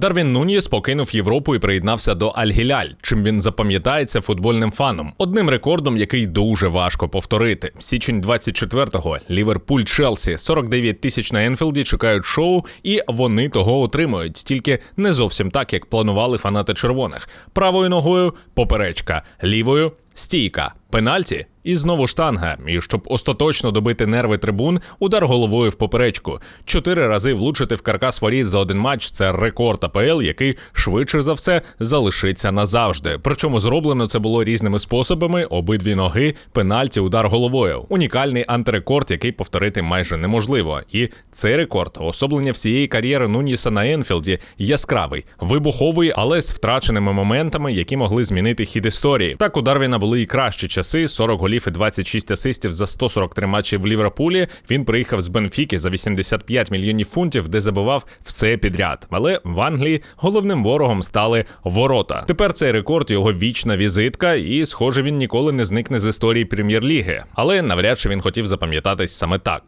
Дарвін Нунієс покинув Європу і приєднався до Аль-Гіляль, чим він запам'ятається футбольним фаном. Одним рекордом, який дуже важко повторити. Січень 24-го. Ліверпуль Челсі 49 тисяч на Енфілді чекають шоу, і вони того отримують. Тільки не зовсім так, як планували фанати червоних. Правою ногою поперечка, лівою стійка, пенальті і знову штанга. І щоб остаточно добити нерви трибун, удар головою в поперечку. Чотири рази влучити в каркас воріт за один матч це рекорд АПЛ, який швидше за все залишиться назавжди. Причому зроблено це було різними способами: обидві ноги, пенальті, удар головою. Унікальний антирекорд, який повторити майже неможливо. І цей рекорд особлення всієї кар'єри Нуніса на Енфілді яскравий, вибуховий, але з втраченими моментами, які могли змінити хід історії. Так у Дарвіна були і кращі часи: 40 голів і 26 асистів за 143 матчі в Ліверпулі. Він приїхав з Бенфіки за 85 мільйонів фунтів, де забивав все підряд. Але в Англії головним ворогом стали ворота. Тепер цей рекорд його вічна візитка, і, схоже, він ніколи не зникне з історії прем'єр-ліги. Але навряд чи він хотів запам'ятатись саме так.